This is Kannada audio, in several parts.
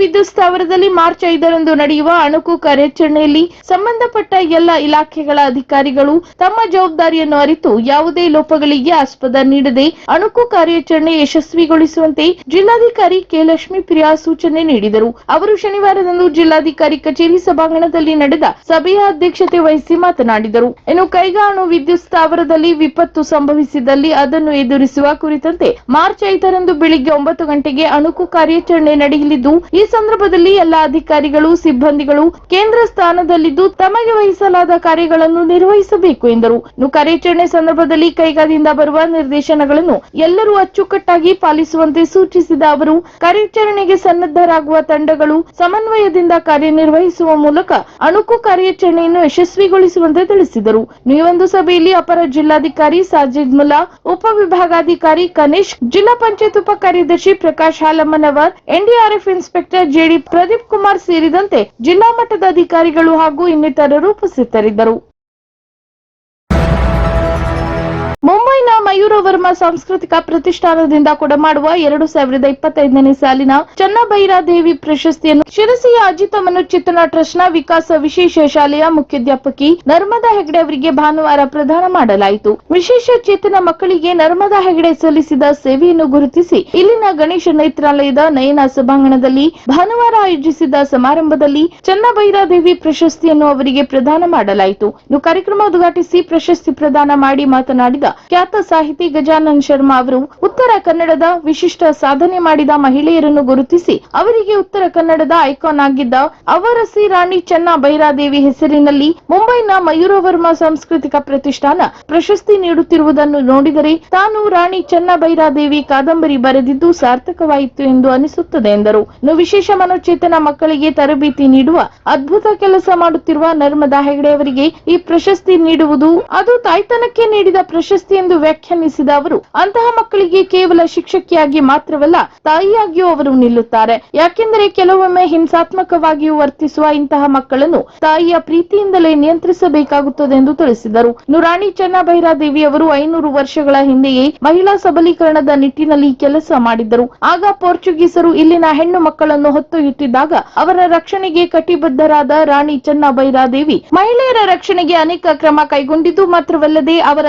ವಿದ್ಯುತ್ ಸ್ಥಾವರದಲ್ಲಿ ಮಾರ್ಚ್ ಐದರಂದು ನಡೆಯುವ ಅಣುಕು ಕಾರ್ಯಾಚರಣೆಯಲ್ಲಿ ಸಂಬಂಧಪಟ್ಟ ಎಲ್ಲ ಇಲಾಖೆಗಳ ಅಧಿಕಾರಿಗಳು ತಮ್ಮ ಜವಾಬ್ದಾರಿಯನ್ನು ಅರಿತು ಯಾವುದೇ ಲೋಪಗಳಿಗೆ ಆಸ್ಪದ ನೀಡದೆ ಅಣುಕು ಕಾರ್ಯಾಚರಣೆ ಯಶಸ್ವಿಗೊಳಿಸುವಂತೆ ಜಿಲ್ಲಾಧಿಕಾರಿ ಕೆ ಲಕ್ಷ್ಮೀ ಪ್ರಿಯಾ ಸೂಚನೆ ನೀಡಿದರು. ಅವರು ಶನಿವಾರದಂದು ಜಿಲ್ಲಾಧಿಕಾರಿ ಕಚೇರಿ ಸಭಾಂಗಣದಲ್ಲಿ ನಡೆದ ಸಭೆಯ ಅಧ್ಯಕ್ಷತೆ ವಹಿಸಿ ಮಾತನಾಡಿದರು. ಇನ್ನು ಕೈಗಾ ಅಣು ವಿದ್ಯುತ್ ಸ್ಥಾವರದಲ್ಲಿ ವಿಪತ್ತು ಸಂಭವಿಸಿದಲ್ಲಿ ಅದನ್ನು ಎದುರಿಸುವ ಕುರಿತಂತೆ ಮಾರ್ಚ್ ಐದರಂದು ಬೆಳಿಗ್ಗೆ ಒಂಬತ್ತು ಗಂಟೆಗೆ ಅಣುಕು ಕಾರ್ಯಾಚರಣೆ ನಡೆಯಲಿದ್ದು, ಈ ಸಂದರ್ಭದಲ್ಲಿ ಎಲ್ಲಾ ಅಧಿಕಾರಿಗಳು, ಸಿಬ್ಬಂದಿಗಳು ಕೇಂದ್ರ ಸ್ಥಾನದಲ್ಲಿದ್ದು ತಮಗೆ ವಹಿಸಲಾದ ಕಾರ್ಯಗಳನ್ನು ನಿರ್ವಹಿಸಬೇಕು ಎಂದರು. ಕಾರ್ಯಾಚರಣೆ ಸಂದರ್ಭದಲ್ಲಿ ಕೈಗಾದಿಂದ ಬರುವ ನಿರ್ದೇಶನಗಳನ್ನು ಎಲ್ಲರೂ ಅಚ್ಚುಕಟ್ಟಾಗಿ ಪಾಲಿಸುವಂತೆ ಸೂಚಿಸಿದ ಅವರು, ಕಾರ್ಯಾಚರಣೆಗೆ ಸನ್ನದ್ಧರಾಗುವ ತಂಡಗಳು ಸಮನ್ವಯದಿಂದ ಕಾರ್ಯನಿರ್ವಹಿಸುವ ಮೂಲಕ ಅಣುಕು ಕಾರ್ಯಾಚರಣೆಯನ್ನು ಯಶಸ್ವಿಗೊಳಿಸುವಂತೆ ತಿಳಿಸಿದರು. ಈ ಒಂದು ಸಭೆಯಲ್ಲಿ ಅಪರ ಜಿಲ್ಲಾಧಿಕಾರಿ ಸಾಜಿದ್ ಮುಲ್ಲಾ ಉಪವಿಭಾಗಾಧಿಕಾರಿ ಕನಿಷ್ ಜಿಲ್ಲಾ ಪಂಚಾಯತ್ ಉಪ ಕಾರ್ಯದರ್ಶಿ Prakash Halammanavar, NDRF inspector JD Pradeep Kumar ಸೇರಿದಂತೆ ಜಿಲ್ಲಾ ಮಟ್ಟದ ಅಧಿಕಾರಿಗಳು ಹಾಗೂ ಇನ್ನಿತರರು ಉಪಸ್ಥಿತರಿದ್ದರು. ಮುಂಬೈನ ಮಯೂರವರ್ಮ ಸಾಂಸ್ಕೃತಿಕ ಪ್ರತಿಷ್ಠಾನದಿಂದ ಕೊಡಮಾಡುವ ಎರಡು ಸಾವಿರದ ಇಪ್ಪತ್ತೈದನೇ ಸಾಲಿನ ಚನ್ನಭೈರಾದೇವಿ ಪ್ರಶಸ್ತಿಯನ್ನು ಶಿರಸಿಯ ಅಜಿತ ಮನೋಚಿತನ ಟ್ರಸ್ಟ್ನ ವಿಕಾಸ ವಿಶೇಷ ಶಾಲೆಯ ಮುಖ್ಯಾಧ್ಯಾಪಕಿ ನರ್ಮದಾ ಹೆಗಡೆ ಅವರಿಗೆ ಭಾನುವಾರ ಪ್ರದಾನ ಮಾಡಲಾಯಿತು. ವಿಶೇಷ ಚೇತನ ಮಕ್ಕಳಿಗೆ ನರ್ಮದಾ ಹೆಗಡೆ ಸಲ್ಲಿಸಿದ ಸೇವೆಯನ್ನು ಗುರುತಿಸಿ ಇಲ್ಲಿನ ಗಣೇಶ ನೇತ್ರಾಲಯದ ನಯನ ಸಭಾಂಗಣದಲ್ಲಿ ಭಾನುವಾರ ಆಯೋಜಿಸಿದ್ದ ಸಮಾರಂಭದಲ್ಲಿ ಚನ್ನಬೈರಾದೇವಿ ಪ್ರಶಸ್ತಿಯನ್ನು ಅವರಿಗೆ ಪ್ರದಾನ ಮಾಡಲಾಯಿತು. ಕಾರ್ಯಕ್ರಮ ಉದ್ಘಾಟಿಸಿ ಪ್ರಶಸ್ತಿ ಪ್ರದಾನ ಮಾಡಿ ಮಾತನಾಡಿದ ಖ್ಯಾತ ಸಾಹಿತಿ ಗಜಾನನ್ ಶರ್ಮಾ ಅವರು ಉತ್ತರ ಕನ್ನಡದ ವಿಶಿಷ್ಟ ಸಾಧನೆ ಮಾಡಿದ ಮಹಿಳೆಯರನ್ನು ಗುರುತಿಸಿ ಅವರಿಗೆ ಉತ್ತರ ಕನ್ನಡದ ಐಕಾನ್ ಆಗಿದ್ದ ಅವರಸಿ ರಾಣಿ ಚೆನ್ನ ಬೈರಾದೇವಿ ಹೆಸರಿನಲ್ಲಿ ಮುಂಬೈನ ಮಯೂರವರ್ಮ ಸಾಂಸ್ಕೃತಿಕ ಪ್ರತಿಷ್ಠಾನ ಪ್ರಶಸ್ತಿ ನೀಡುತ್ತಿರುವುದನ್ನು ನೋಡಿದರೆ ತಾನು ರಾಣಿ ಚೆನ್ನ ಬೈರಾದೇವಿ ಕಾದಂಬರಿ ಬರೆದಿದ್ದು ಸಾರ್ಥಕವಾಯಿತು ಎಂದು ಅನಿಸುತ್ತದೆ ಎಂದರು. ವಿಶೇಷ ಮನೋಚೇತನ ಮಕ್ಕಳಿಗೆ ತರಬೇತಿ ನೀಡುವ ಅದ್ಭುತ ಕೆಲಸ ಮಾಡುತ್ತಿರುವ ನರ್ಮದಾ ಹೆಗಡೆ ಅವರಿಗೆ ಈ ಪ್ರಶಸ್ತಿ ನೀಡುವುದು ಅದು ತಾಯ್ತನಕ್ಕೆ ನೀಡಿದ ಪ್ರಶಸ್ತಿ ಎಂದು ವ್ಯಾಖ್ಯಾನಿಸಿದ ಅವರು, ಅಂತಹ ಮಕ್ಕಳಿಗೆ ಕೇವಲ ಶಿಕ್ಷಕಿಯಾಗಿ ಮಾತ್ರವಲ್ಲ, ತಾಯಿಯಾಗಿಯೂ ಅವರು ನಿಲ್ಲುತ್ತಾರೆ. ಯಾಕೆಂದರೆ ಕೆಲವೊಮ್ಮೆ ಹಿಂಸಾತ್ಮಕವಾಗಿಯೂ ವರ್ತಿಸುವ ಇಂತಹ ಮಕ್ಕಳನ್ನು ತಾಯಿಯ ಪ್ರೀತಿಯಿಂದಲೇ ನಿಯಂತ್ರಿಸಬೇಕಾಗುತ್ತದೆ ಎಂದು ತಿಳಿಸಿದರು. ನುರಾಣಿ ರಾಣಿ ಚೆನ್ನಭೈರಾದೇವಿ ಅವರು ಐನೂರು ವರ್ಷಗಳ ಹಿಂದೆಯೇ ಮಹಿಳಾ ಸಬಲೀಕರಣದ ನಿಟ್ಟಿನಲ್ಲಿ ಕೆಲಸ ಮಾಡಿದ್ದರು. ಆಗ ಪೋರ್ಚುಗೀಸರು ಇಲ್ಲಿನ ಹೆಣ್ಣು ಮಕ್ಕಳನ್ನು ಹೊತ್ತೊಯ್ಯುತ್ತಿದ್ದಾಗ ಅವರ ರಕ್ಷಣೆಗೆ ಕಟಿಬದ್ಧರಾದ ರಾಣಿ ಚೆನ್ನಭೈರಾದೇವಿ ಮಹಿಳೆಯರ ರಕ್ಷಣೆಗೆ ಅನೇಕ ಕ್ರಮ ಕೈಗೊಂಡಿದ್ದು ಮಾತ್ರವಲ್ಲದೆ ಅವರ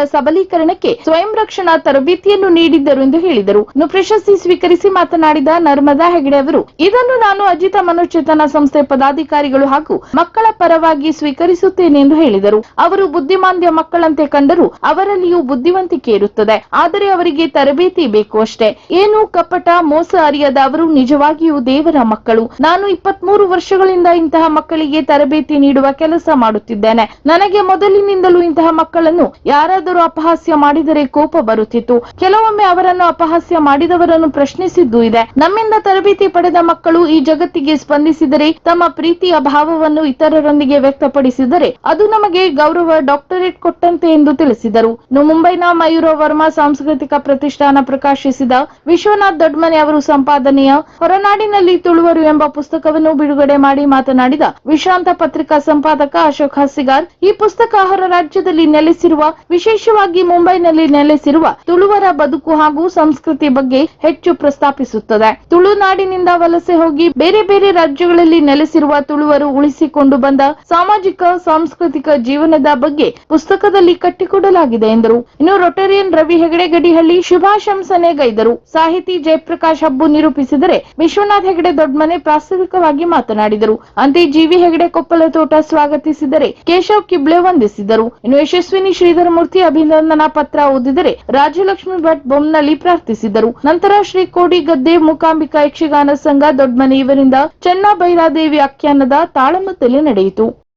ಸಬಲೀಕರಣಕ್ಕೆ ಸ್ವಯಂ ರಕ್ಷಣಾ ತರಬೇತಿಯನ್ನು ನೀಡಿದ್ದರು ಎಂದು ಹೇಳಿದರು. ಪ್ರಶಸ್ತಿ ಸ್ವೀಕರಿಸಿ ಮಾತನಾಡಿದ ನರ್ಮದಾ ಹೆಗಡೆ ಅವರು, ಇದನ್ನು ನಾನು ಅಜಿತ ಮನೋಚೇತನ ಸಂಸ್ಥೆ ಪದಾಧಿಕಾರಿಗಳು ಹಾಗೂ ಮಕ್ಕಳ ಪರವಾಗಿ ಸ್ವೀಕರಿಸುತ್ತೇನೆ ಎಂದು ಹೇಳಿದರು. ಅವರು ಬುದ್ಧಿಮಾಂದ್ಯ ಮಕ್ಕಳಂತೆ ಕಂಡರೂ ಅವರಲ್ಲಿಯೂ ಬುದ್ಧಿವಂತಿಕೆ ಇರುತ್ತದೆ. ಆದರೆ ಅವರಿಗೆ ತರಬೇತಿ ಬೇಕು ಅಷ್ಟೇ. ಏನು ಕಪಟ, ಮೋಸ ಅರಿಯದ ಅವರು ನಿಜವಾಗಿಯೂ ದೇವರ ಮಕ್ಕಳು. ನಾನು ಇಪ್ಪತ್ಮೂರು ವರ್ಷಗಳಿಂದ ಇಂತಹ ಮಕ್ಕಳಿಗೆ ತರಬೇತಿ ನೀಡುವ ಕೆಲಸ ಮಾಡುತ್ತಿದ್ದೇನೆ. ನನಗೆ ಮೊದಲಿನಿಂದಲೂ ಇಂತಹ ಮಕ್ಕಳನ್ನು ಯಾರಾದರೂ ಅಪಹಾಸ್ಯ ಮಾಡಿದರೆ ಕೋಪ ಬರುತ್ತಿತ್ತು. ಕೆಲವೊಮ್ಮೆ ಅವರನ್ನು ಅಪಹಾಸ್ಯ ಮಾಡಿದವರನ್ನು ಪ್ರಶ್ನಿಸಿದ್ದು ಇದೆ. ನಮ್ಮಿಂದ ತರಬೇತಿ ಪಡೆದ ಮಕ್ಕಳು ಈ ಜಗತ್ತಿಗೆ ಸ್ಪಂದಿಸಿದರೆ, ತಮ್ಮ ಪ್ರೀತಿಯ ಭಾವವನ್ನು ಇತರರೊಂದಿಗೆ ವ್ಯಕ್ತಪಡಿಸಿದರೆ, ಅದು ನಮಗೆ ಗೌರವ ಡಾಕ್ಟರೇಟ್ ಕೊಟ್ಟಂತೆ ಎಂದು ತಿಳಿಸಿದರು. ಮುಂಬೈನ ಮಯೂರ ವರ್ಮಾ ಸಾಂಸ್ಕೃತಿಕ ಪ್ರತಿಷ್ಠಾನ ಪ್ರಕಾಶಿಸಿದ ವಿಶ್ವನಾಥ್ ದೊಡ್ಮನೆ ಅವರು ಸಂಪಾದನೆಯ ಹೊರನಾಡಿನಲ್ಲಿ ತುಳುವರು ಎಂಬ ಪುಸ್ತಕವನ್ನು ಬಿಡುಗಡೆ ಮಾಡಿ ಮಾತನಾಡಿದ ವಿಶ್ರಾಂತ ಪತ್ರಿಕಾ ಸಂಪಾದಕ ಅಶೋಕ್ ಹಸಿಗಾರ್ ಈ ಪುಸ್ತಕ ಹೊರ ರಾಜ್ಯದಲ್ಲಿ ನೆಲೆಸಿರುವ ವಿಶೇಷವಾಗಿ ಮುಂಬೈನಲ್ಲಿ ನೆಲೆಸಿರುವ ತುಳುವರ ಬದುಕು ಹಾಗೂ ಸಂಸ್ಕೃತಿ ಬಗ್ಗೆ ಹೆಚ್ಚು ಪ್ರಸ್ತಾಪಿಸುತ್ತದೆ. ತುಳುನಾಡಿನಿಂದ ವಲಸೆ ಹೋಗಿ ಬೇರೆ ಬೇರೆ ರಾಜ್ಯಗಳಲ್ಲಿ ನೆಲೆಸಿರುವ ತುಳುವರು ಉಳಿಸಿಕೊಂಡು ಬಂದ ಸಾಮಾಜಿಕ, ಸಾಂಸ್ಕೃತಿಕ ಜೀವನದ ಬಗ್ಗೆ ಪುಸ್ತಕದಲ್ಲಿ ಕಟ್ಟಿಕೊಡಲಾಗಿದೆ ಎಂದರು. ಇನ್ನು ರೊಟೇರಿಯನ್ ರವಿ ಹೆಗಡೆ ಗಡಿಹಳ್ಳಿ ಶುಭಾಶಂಸನೆ ಗೈದರು. ಸಾಹಿತಿ ಜಯಪ್ರಕಾಶ್ ಹಬ್ಬು ನಿರೂಪಿಸಿದರೆ ವಿಶ್ವನಾಥ್ ಹೆಗಡೆ ದೊಡ್ಡಮನೆ ಪ್ರಾಸ್ತಾವಿಕವಾಗಿ ಮಾತನಾಡಿದರು. ಅಂತೆ ಜೀವಿ ಹೆಗಡೆ ಕೊಪ್ಪಲ ತೋಟ ಸ್ವಾಗತಿಸಿದರೆ ಕೇಶವ್ ಕಿಬ್ಳೆ ವಂದಿಸಿದರು. ಇನ್ನು ಯಶಸ್ವಿನಿ ಶ್ರೀಧರ ಮೂರ್ತಿ ಅಭಿನಂದನಾ ಪತ್ರ ಓದಿದರೆ ರಾಜಲಕ್ಷ್ಮಿ ಭಟ್ ಬೊಮ್ನಲ್ಲಿ ಪ್ರಾರ್ಥಿಸಿದರು. ನಂತರ ಶ್ರೀ ಕೋಡಿಗದ್ದೆ ಮೂಕಾಂಬಿಕಾ ಯಕ್ಷಗಾನ ಸಂಘ ದೊಡ್ಡಮನೆ ಇವರಿಂದ ಚೆನ್ನಬೈರಾದೇವಿ ಆಖ್ಯಾನದ ತಾಳಮತ್ತಲೆ ನಡೆಯಿತು.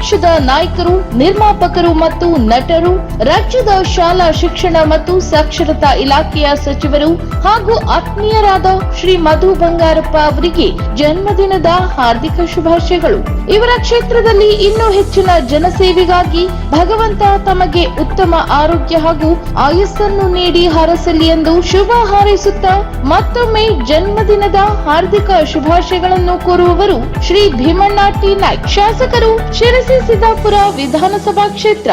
ಪಕ್ಷದ ನಾಯಕರು, ನಿರ್ಮಾಪಕರು ಮತ್ತು ನಟರು, ರಾಜ್ಯದ ಶಾಲಾ ಶಿಕ್ಷಣ ಮತ್ತು ಸಾಕ್ಷರತಾ ಇಲಾಖೆಯ ಸಚಿವರು ಹಾಗೂ ಆತ್ಮೀಯರಾದ ಶ್ರೀ ಮಧು ಬಂಗಾರಪ್ಪ ಅವರಿಗೆ ಜನ್ಮದಿನದ ಹಾರ್ದಿಕ ಶುಭಾಶಯಗಳು. ಇವರ ಕ್ಷೇತ್ರದಲ್ಲಿ ಇನ್ನೂ ಹೆಚ್ಚಿನ ಜನಸೇವೆಗಾಗಿ ಭಗವಂತ ತಮಗೆ ಉತ್ತಮ ಆರೋಗ್ಯ ಹಾಗೂ ಆಯಸ್ಸನ್ನು ನೀಡಿ ಹರಸಲಿ ಎಂದು ಶುಭ ಹಾರೈಸುತ್ತಾ ಮತ್ತೊಮ್ಮೆ ಜನ್ಮದಿನದ ಹಾರ್ದಿಕ ಶುಭಾಶಯಗಳನ್ನು ಕೋರುವವರು ಶ್ರೀ ಭೀಮಣ್ಣ ಟಿ. ನಾಯ್ಕ್. ಶಾಸಕರು, ಶಿರಸಿ ಸಿದ್ದಾಪುರ ವಿಧಾನಸಭಾ ಕ್ಷೇತ್ರ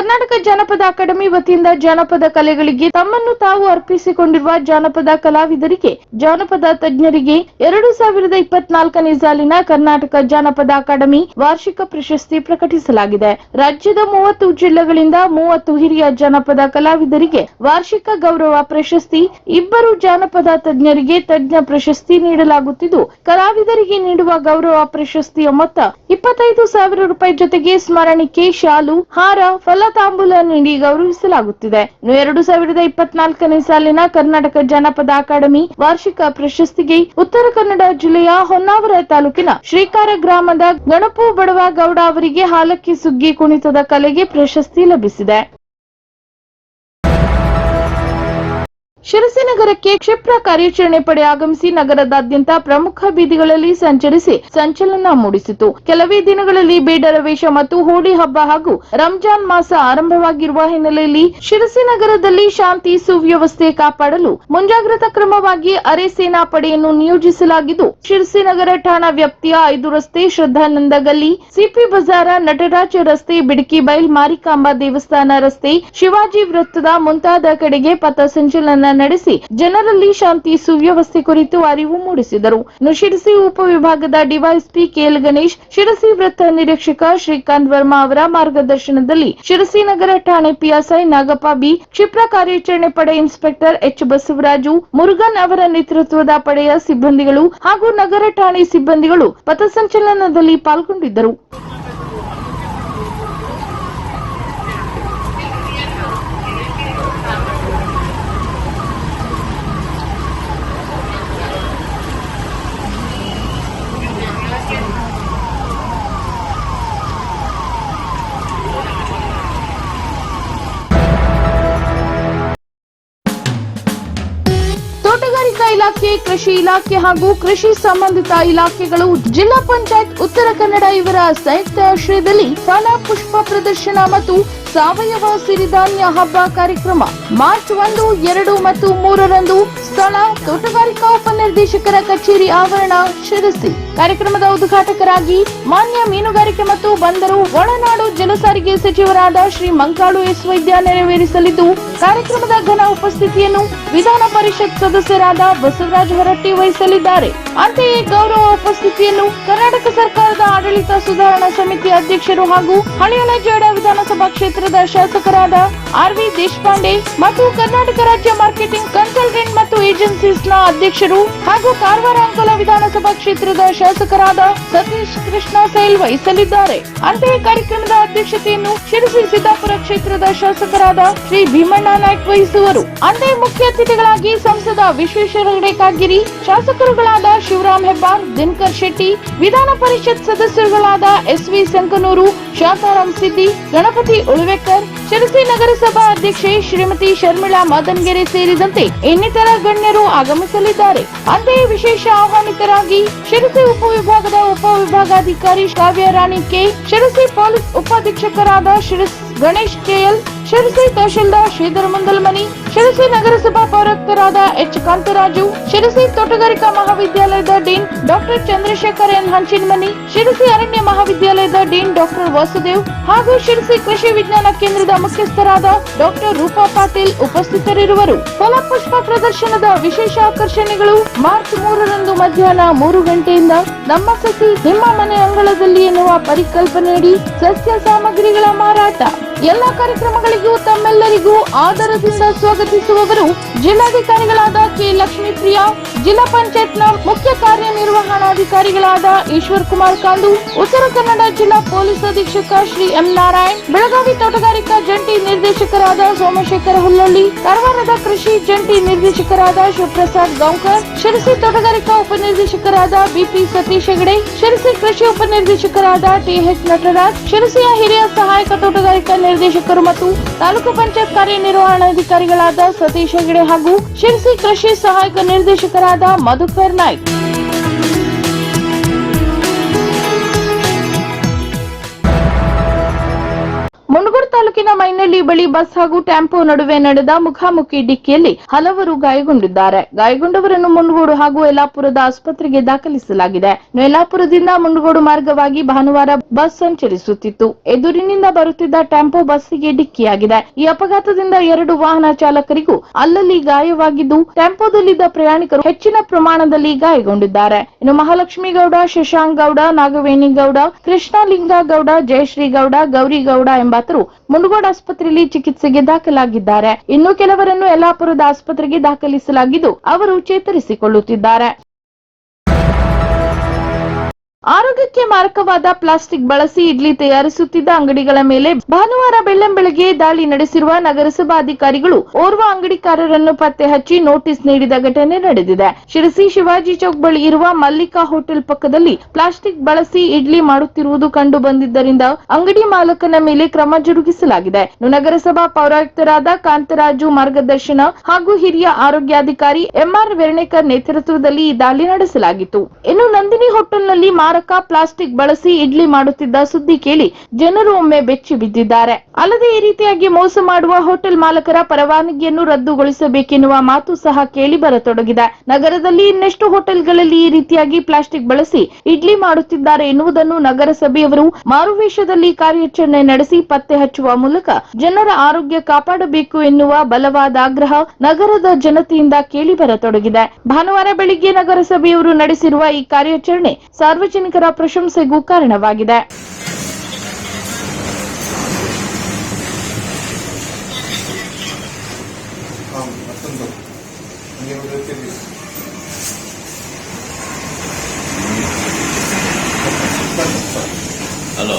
ಕರ್ನಾಟಕ ಜಾನಪದ ಅಕಾಡೆಮಿ ವತಿಯಿಂದ ಜಾನಪದ ಕಲೆಗಳಿಗೆ ತಮ್ಮನ್ನು ತಾವು ಅರ್ಪಿಸಿಕೊಂಡಿರುವ ಜಾನಪದ ಕಲಾವಿದರಿಗೆ, ಜಾನಪದ ತಜ್ಞರಿಗೆ ಎರಡು ಸಾವಿರದ ಇಪ್ಪತ್ನಾಲ್ಕನೇ ಸಾಲಿನ ಕರ್ನಾಟಕ ಜಾನಪದ ಅಕಾಡೆಮಿ ವಾರ್ಷಿಕ ಪ್ರಶಸ್ತಿ ಪ್ರಕಟಿಸಲಾಗಿದೆ. ರಾಜ್ಯದ ಮೂವತ್ತು ಜಿಲ್ಲೆಗಳಿಂದ ಮೂವತ್ತು ಹಿರಿಯ ಜಾನಪದ ಕಲಾವಿದರಿಗೆ ವಾರ್ಷಿಕ ಗೌರವ ಪ್ರಶಸ್ತಿ, ಇಬ್ಬರು ಜಾನಪದ ತಜ್ಞರಿಗೆ ತಜ್ಞ ಪ್ರಶಸ್ತಿ ನೀಡಲಾಗುತ್ತಿದ್ದು, ಕಲಾವಿದರಿಗೆ ನೀಡುವ ಗೌರವ ಪ್ರಶಸ್ತಿಯ ಮೊತ್ತ ಇಪ್ಪತ್ತೈದು ಸಾವಿರ ರೂಪಾಯಿ ಜೊತೆಗೆ ಸ್ಮರಣಿಕೆ, ಶಾಲು, ಹಾರ ಫಲತಾಂಬೂಲ ನೀಡಿ ಗೌರವಿಸಲಾಗುತ್ತಿದೆ ಇನ್ನು ಎರಡು ಸಾವಿರದ ಇಪ್ಪತ್ನಾಲ್ಕನೇ ಸಾಲಿನ ಕರ್ನಾಟಕ ಜನಪದ ಅಕಾಡೆಮಿ ವಾರ್ಷಿಕ ಪ್ರಶಸ್ತಿಗೆ ಉತ್ತರ ಕನ್ನಡ ಜಿಲ್ಲೆಯ ಹೊನ್ನಾವರ ತಾಲೂಕಿನ ಶ್ರೀಕಾರ ಗ್ರಾಮದ ಗಣಪು ಬಡವ ಗೌಡ ಅವರಿಗೆ ಹಾಲಕ್ಕಿ ಸುಗ್ಗಿ ಕುಣಿತದ ಕಲೆಗೆ ಪ್ರಶಸ್ತಿ ಲಭಿಸಿದೆ. ಶಿರಸಿ ನಗರಕ್ಕೆ ಕ್ಷಿಪ್ರ ಕಾರ್ಯಾಚರಣೆ ಪಡೆ ಆಗಮಿಸಿ ನಗರದಾದ್ಯಂತ ಪ್ರಮುಖ ಬೀದಿಗಳಲ್ಲಿ ಸಂಚರಿಸಿ ಸಂಚಲನ ಮೂಡಿಸಿತು. ಕೆಲವೇ ದಿನಗಳಲ್ಲಿ ಬೇಡರ ವೇಷ ಮತ್ತು ಹೋಳಿ ಹಬ್ಬ ಹಾಗೂ ರಂಜಾನ್ ಮಾಸ ಆರಂಭವಾಗಿರುವ ಹಿನ್ನೆಲೆಯಲ್ಲಿ ಶಿರಸಿ ನಗರದಲ್ಲಿ ಶಾಂತಿ ಸುವ್ಯವಸ್ಥೆ ಕಾಪಾಡಲು ಮುಂಜಾಗ್ರತಾ ಕ್ರಮವಾಗಿ ಅರೆ ಸೇನಾ ಪಡೆಯನ್ನು ನಿಯೋಜಿಸಲಾಗಿದ್ದು ಶಿರಸಿ ನಗರ ಠಾಣಾ ವ್ಯಾಪ್ತಿಯ ಐದು ರಸ್ತೆ ಶ್ರದ್ಧಾನಂದ ಗಲ್ಲಿ ಸಿಪಿ ಬಜಾರ, ನಟರಾಜ ರಸ್ತೆ, ಬಿಡಕಿ ಬೈಲ್, ಮಾರಿಕಾಂಬಾ ದೇವಸ್ಥಾನ ರಸ್ತೆ, ಶಿವಾಜಿ ವೃತ್ತದ ಮುಂತಾದ ಕಡೆಗೆ ಪಥ ಸಂಚಲನ ನಡೆಸಿ ಜನರಲ್ಲಿ ಶಾಂತಿ ಸುವ್ಯವಸ್ಥೆ ಕುರಿತು ಅರಿವು ಮೂಡಿಸಿದರು. ಶಿರಸಿ ಉಪವಿಭಾಗದ ಡಿವೈಎಸ್ಪಿ ಕೆಎಲ್ ಗಣೇಶ್, ಶಿರಸಿ ವೃತ್ತ ನಿರೀಕ್ಷಕ ಶ್ರೀಕಾಂತ್ ವರ್ಮಾ ಅವರ ಮಾರ್ಗದರ್ಶನದಲ್ಲಿ ಶಿರಸಿ ನಗರ ಠಾಣೆ ಪಿಎಸ್ಐ ನಾಗಪ್ಪ ಬಿ, ಕ್ಷಿಪ್ರ ಕಾರ್ಯಾಚರಣೆ ಪಡೆ ಇನ್ಸ್ಪೆಕ್ಟರ್ ಎಚ್ ಬಸವರಾಜು, ಮುರುಗನ್ ಅವರ ನೇತೃತ್ವದ ಪಡೆಯ ಸಿಬ್ಬಂದಿಗಳು ಹಾಗೂ ನಗರ ಠಾಣೆ ಸಿಬ್ಬಂದಿಗಳು ಪಥಸಂಚಲನದಲ್ಲಿ ಪಾಲ್ಗೊಂಡಿದ್ದರು. ಇಲಾಖೆ, ಕೃಷಿ ಇಲಾಖೆ ಹಾಗೂ ಕೃಷಿ ಸಂಬಂಧಿತ ಇಲಾಖೆಗಳು, ಜಿಲ್ಲಾ ಪಂಚಾಯತ್, ಉತ್ತರ ಕನ್ನಡ ಇವರ ಸಂಯುಕ್ತ ಆಶ್ರಯದಲ್ಲಿ ಫಲ, ಪುಷ್ಪ ಪ್ರದರ್ಶನ ಮತ್ತು ಸಾವಯವ ಸಿರಿಧಾನ್ಯ ಹಬ್ಬ ಕಾರ್ಯಕ್ರಮ ಮಾರ್ಚ್ ಒಂದು, ಎರಡು ಮತ್ತು ಮೂರರಂದು ಸ್ಥಳ ತೋಟಗಾರಿಕಾ ಉಪನಿರ್ದೇಶಕರ ಕಚೇರಿ ಆವರಣ ಶಿರಸಿ. ಕಾರ್ಯಕ್ರಮದ ಉದ್ಘಾಟಕರಾಗಿ ಮಾನ್ಯ ಮೀನುಗಾರಿಕೆ ಮತ್ತು ಬಂದರು, ಒಳನಾಡು ಜಲಸಾರಿಗೆ ಸಚಿವರಾದ ಶ್ರೀ ಮಂಕಾಳು ಎಸ್ ವೈದ್ಯ ನೆರವೇರಿಸಲಿದ್ದು, ಕಾರ್ಯಕ್ರಮದ ಘನ ಉಪಸ್ಥಿತಿಯನ್ನು ವಿಧಾನ ಪರಿಷತ್ ಸದಸ್ಯರಾದ ಬಸವರಾಜ ಹೊರಟ್ಟಿ ವಹಿಸಲಿದ್ದಾರೆ. ಅಂತೆಯೇ ಗೌರವ ಉಪಸ್ಥಿತಿಯನ್ನು ಕರ್ನಾಟಕ ಸರ್ಕಾರದ ಆಡಳಿತ ಸುಧಾರಣಾ ಸಮಿತಿ ಅಧ್ಯಕ್ಷರು ಹಾಗೂ ಹಳಿಯಲಜೇಡ ವಿಧಾನಸಭಾ ಕ್ಷೇತ್ರದ ಶಾಸಕರಾದ ಆರ್ ವಿ ದೇಶಪಾಂಡೆ ಮತ್ತು ಕರ್ನಾಟಕ ರಾಜ್ಯ ಮಾರ್ಕೆಟಿಂಗ್ ಕನ್ಸಲ್ಟೆಂಟ್ ಮತ್ತು ಏಜೆನ್ಸೀಸ್ನ ಅಧ್ಯಕ್ಷರು ಹಾಗೂ ಕಾರವಾರ ಅಂಕೋಲ ವಿಧಾನಸಭಾ ಕ್ಷೇತ್ರದ ಶಾಸಕರಾದ ಸತೀಶ್ ಕೃಷ್ಣ ಸೈಲ್ ವಹಿಸಲಿದ್ದಾರೆ. ಅಂತೆಯೇ ಕಾರ್ಯಕ್ರಮದ ಅಧ್ಯಕ್ಷತೆಯನ್ನು ಶಿರಸಿ ಸಿದ್ದಾಪುರ ಕ್ಷೇತ್ರದ ಶಾಸಕರಾದ ಶ್ರೀ ಭೀಮಣ್ಣ ನಾಯ್ಕ ವಹಿಸುವರು. ಅಂತೆಯೇ ಮುಖ್ಯ ಅತಿಥಿಗಳಾಗಿ ಸಂಸದ ವಿಶ್ವೇಶ್ವರ ಕಾಗೇರಿ ಶಾಸಕರುಗಳಾದ ಶಿವರಾಮ್ ಹೆಬ್ಬಾರ್, ದಿನಕರ್ ಶೆಟ್ಟಿ, ವಿಧಾನ ಪರಿಷತ್ ಸದಸ್ಯರುಗಳಾದ ಎಸ್ ವಿ ಸಂಕನೂರು, ಶಾಂತಾರಾಮ್ ಸಿದ್ದಿ, ಗಣಪತಿ ಉಳುವೆಕರ್, ಶಿರಸಿ ನಗರಸಭಾ ಅಧ್ಯಕ್ಷೆ ಶ್ರೀಮತಿ ಶರ್ಮಿಳಾ ಮಾದನ್ಗೆರೆ ಸೇರಿದಂತೆ ಇನ್ನಿತರ ಗಣ್ಯರು ಆಗಮಿಸಲಿದ್ದಾರೆ. ಅಂತೆಯೇ ವಿಶೇಷ ಆಹ್ವಾನಿತರಾಗಿ ಶಿರಸಿ ಉಪವಿಭಾಗದ ಉಪವಿಭಾಗಾಧಿಕಾರಿ ಕಾವ್ಯ ರಾಣಿ ಕೆ, ಶಿರಸಿ ಪೊಲೀಸ್ ಉಪಾಧೀಕ್ಷಕರಾದ ಶಿರಸ್ ಗಣೇಶ್ ಕೆಎಲ್ ಶಿರಸಿ ತಹಶೀಲ್ದಾರ್ ಶ್ರೀಧರ ಮುಂದಲ್ಮನಿ, ಶಿರಸಿ ನಗರಸಭಾ ಪೌರಾಯುಕ್ತರಾದ ಎಚ್. ಕಾಂತರಾಜು, ಶಿರಸಿ ತೋಟಗಾರಿಕಾ ಮಹಾವಿದ್ಯಾಲಯದ dean doctor Chandrashekhar N. Hanchinmani, Sirsi ಅರಣ್ಯ ಮಹಾವಿದ್ಯಾಲಯದ ಡೀನ್ ಡಾಕ್ಟರ್ ವಾಸುದೇವ್ ಹಾಗೂ ಶಿರಸಿ ಕೃಷಿ ವಿಜ್ಞಾನ ಕೇಂದ್ರದ ಮುಖ್ಯಸ್ಥರಾದ ಡಾಕ್ಟರ್ ರೂಪಾ ಪಾಟೀಲ್ ಉಪಸ್ಥಿತರಿರುವರು. ಫಲಪುಷ್ಪ ಪ್ರದರ್ಶನದ ವಿಶೇಷ ಆಕರ್ಷಣೆಗಳು ಮಾರ್ಚ್ ಮೂರರಂದು ಮಧ್ಯಾಹ್ನ ಮೂರು ಗಂಟೆಯಿಂದ ನಮ್ಮ ಸಸಿ ನಿಮ್ಮ ಮನೆ ಅಂಗಳದಲ್ಲಿ ಎನ್ನುವ ಪರಿಕಲ್ಪನೆಯಡಿ ಸಸ್ಯ ಸಾಮಗ್ರಿಗಳ ಮಾರಾಟ. ಎಲ್ಲ ಕಾರ್ಯಕ್ರಮಗಳಿಗೂ ತಮ್ಮೆಲ್ಲರಿಗೂ ಆದರದಿಂದ ಸ್ವಾಗತಿಸುವವರು ಜಿಲ್ಲಾಧಿಕಾರಿಗಳಾದ ಕೆ ಲಕ್ಷ್ಮೀಪ್ರಿಯಾ ಜಿಲ್ಲಾ ಪಂಚಾಯತ್ನ ಮುಖ್ಯ ಕಾರ್ಯನಿರ್ವಹಣಾಧಿಕಾರಿಗಳಾದ ಈಶ್ವರ್ ಕುಮಾರ್ ಕಾಂಡು, ಉತ್ತರ ಕನ್ನಡ ಜಿಲ್ಲಾ ಪೊಲೀಸ್ ಅಧೀಕ್ಷಕ ಶ್ರೀ ಎಂ ನಾರಾಯಣ್, ಬೆಳಗಾವಿ ತೋಟಗಾರಿಕಾ ಜಂಟಿ ನಿರ್ದೇಶಕರಾದ ಸೋಮಶೇಖರ ಹುಲ್ಲಳ್ಳಿ, ಕಾರವಾರದ ಕೃಷಿ ಜಂಟಿ ನಿರ್ದೇಶಕರಾದ ಶಿವಪ್ರಸಾದ್ ಗೌಂಕರ್ ಶಿರಸಿ ತೋಟಗಾರಿಕಾ ಉಪನಿರ್ದೇಶಕರಾದ ಬಿಪಿ ಸತೀಶ್ ಹೆಗಡೆ, ಶಿರಸಿ ಕೃಷಿ ಉಪನಿರ್ದೇಶಕರಾದ ಟಿಎಚ್ ನಟರಾಜ್, ಶಿರಸಿಯ ಹಿರಿಯ ಸಹಾಯಕ ತೋಟಗಾರಿಕಾ ನಿರ್ದೇಶಕರು ಮತ್ತು ತಾಲೂಕು ಪಂಚಾಯತ್ ಕಾರ್ಯನಿರ್ವಹಣಾಧಿಕಾರಿಗಳಾದ ಸತೀಶ್ ಹೆಗಡೆ ಹಾಗೂ ಶಿರಸಿ ಕೃಷಿ ಸಹಾಯಕ ನಿರ್ದೇಶಕರಾದ ಮಧುಕರ್ ನಾಯ್ಕ್. ತಾಲೂಕಿನ ಮೈನಳ್ಳಿ ಬಳಿ ಬಸ್ ಹಾಗೂ ಟೆಂಪೋ ನಡುವೆ ನಡೆದ ಮುಖಾಮುಖಿ ಡಿಕ್ಕಿಯಲ್ಲಿ ಹಲವರು ಗಾಯಗೊಂಡಿದ್ದಾರೆ. ಗಾಯಗೊಂಡವರನ್ನು ಮುಂಡಗೋಡು ಹಾಗೂ ಯಲ್ಲಾಪುರದ ಆಸ್ಪತ್ರೆಗೆ ದಾಖಲಿಸಲಾಗಿದೆ. ಯಲ್ಲಾಪುರದಿಂದ ಮುಂಡಗೋಡು ಮಾರ್ಗವಾಗಿ ಭಾನುವಾರ ಬಸ್ ಸಂಚರಿಸುತ್ತಿತ್ತು. ಎದುರಿನಿಂದ ಬರುತ್ತಿದ್ದ ಟೆಂಪೋ ಬಸ್ಸಿಗೆ ಡಿಕ್ಕಿಯಾಗಿದೆ. ಈ ಅಪಘಾತದಿಂದ ಎರಡು ವಾಹನ ಚಾಲಕರಿಗೂ ಅಲ್ಲಲ್ಲಿ ಗಾಯವಾಗಿದ್ದು ಟ್ಯಾಂಪೋದಲ್ಲಿದ್ದ ಪ್ರಯಾಣಿಕರು ಹೆಚ್ಚಿನ ಪ್ರಮಾಣದಲ್ಲಿ ಗಾಯಗೊಂಡಿದ್ದಾರೆ. ಇನ್ನು ಮಹಾಲಕ್ಷ್ಮಿ ಗೌಡ ಶಶಾಂಕ್ ಗೌಡ ನಾಗವೇಣಿಗೌಡ, ಕೃಷ್ಣಲಿಂಗಗೌಡ, ಜಯಶ್ರೀಗೌಡ, ಗೌರಿಗೌಡ ಎಂಬಾತರು ಮುಂಡಗೋಡ ಆಸ್ಪತ್ರೆಯಲ್ಲಿ ಚಿಕಿತ್ಸೆಗೆ ದಾಖಲಾಗಿದ್ದಾರೆ. ಇನ್ನು ಕೆಲವರನ್ನು ಯಲ್ಲಾಪುರದ ಆಸ್ಪತ್ರೆಗೆ ದಾಖಲಿಸಲಾಗಿದ್ದು ಅವರು ಚೇತರಿಸಿಕೊಳ್ಳುತ್ತಿದ್ದಾರೆ. ಆರೋಗ್ಯಕ್ಕೆ ಮಾರಕವಾದ ಪ್ಲಾಸ್ಟಿಕ್ ಬಳಸಿ ಇಡ್ಲಿ ತಯಾರಿಸುತ್ತಿದ್ದ ಅಂಗಡಿಗಳ ಮೇಲೆ ಭಾನುವಾರ ಬೆಳ್ಳಂಬೆಳಗ್ಗೆ ದಾಳಿ ನಡೆಸಿರುವ ನಗರಸಭಾ ಅಧಿಕಾರಿಗಳು ಓರ್ವ ಅಂಗಡಿಕಾರರನ್ನು ಪತ್ತೆ ಹಚ್ಚಿ ನೋಟಿಸ್ ನೀಡಿದ ಘಟನೆ ನಡೆದಿದೆ. ಶಿರಸಿ ಶಿವಾಜಿ ಚೌಕ್ ಬಳಿ ಇರುವ ಮಲ್ಲಿಕಾ ಹೋಟೆಲ್ ಪಕ್ಕದಲ್ಲಿ ಪ್ಲಾಸ್ಟಿಕ್ ಬಳಸಿ ಇಡ್ಲಿ ಮಾಡುತ್ತಿರುವುದು ಕಂಡು ಬಂದಿದ್ದರಿಂದ ಅಂಗಡಿ ಮಾಲಕನ ಮೇಲೆ ಕ್ರಮ ಜರುಗಿಸಲಾಗಿದೆ. ನಗರಸಭಾ ಪೌರಾಯುಕ್ತರಾದ ಕಾಂತರಾಜು ಮಾರ್ಗದರ್ಶನ ಹಾಗೂ ಹಿರಿಯ ಆರೋಗ್ಯಾಧಿಕಾರಿ ಎಂಆರ್ ವೆರ್ಣೇಕರ್ ನೇತೃತ್ವದಲ್ಲಿ ಈ ದಾಳಿ ನಡೆಸಲಾಗಿತ್ತು. ಇನ್ನು ನಂದಿನಿ ಹೋಟೆಲ್ನಲ್ಲಿ ಮಾರಕ ಪ್ಲಾಸ್ಟಿಕ್ ಬಳಸಿ ಇಡ್ಲಿ ಮಾಡುತ್ತಿದ್ದ ಸುದ್ದಿ ಕೇಳಿ ಜನರು ಒಮ್ಮೆ ಬೆಚ್ಚಿ ಬಿದ್ದಿದ್ದಾರೆ. ಅಲ್ಲದೆ ಈ ರೀತಿಯಾಗಿ ಮೋಸ ಮಾಡುವ ಹೋಟೆಲ್ ಮಾಲಕರ ಪರವಾನಗಿಯನ್ನು ರದ್ದುಗೊಳಿಸಬೇಕೆನ್ನುವ ಮಾತು ಸಹ ಕೇಳಿ ಬರತೊಡಗಿದೆ. ನಗರದಲ್ಲಿ ಇನ್ನೆಷ್ಟು ಹೋಟೆಲ್ಗಳಲ್ಲಿ ಈ ರೀತಿಯಾಗಿ ಪ್ಲಾಸ್ಟಿಕ್ ಬಳಸಿ ಇಡ್ಲಿ ಮಾಡುತ್ತಿದ್ದಾರೆ ಎನ್ನುವುದನ್ನು ನಗರಸಭೆಯವರು ಮಾರುವೇಷದಲ್ಲಿ ಕಾರ್ಯಾಚರಣೆ ನಡೆಸಿ ಪತ್ತೆ ಹಚ್ಚುವ ಮೂಲಕ ಜನರ ಆರೋಗ್ಯ ಕಾಪಾಡಬೇಕು ಎನ್ನುವ ಬಲವಾದ ಆಗ್ರಹ ನಗರದ ಜನತೆಯಿಂದ ಕೇಳಿ ಬರತೊಡಗಿದೆ. ಭಾನುವಾರ ಬೆಳಿಗ್ಗೆ ನಗರಸಭೆಯವರು ನಡೆಸಿರುವ ಈ ಕಾರ್ಯಾಚರಣೆ ಸಾರ್ವಜನಿಕರ ಪ್ರಶಂಸೆಗೂ ಕಾರಣವಾಗಿದೆ. ಹಲೋ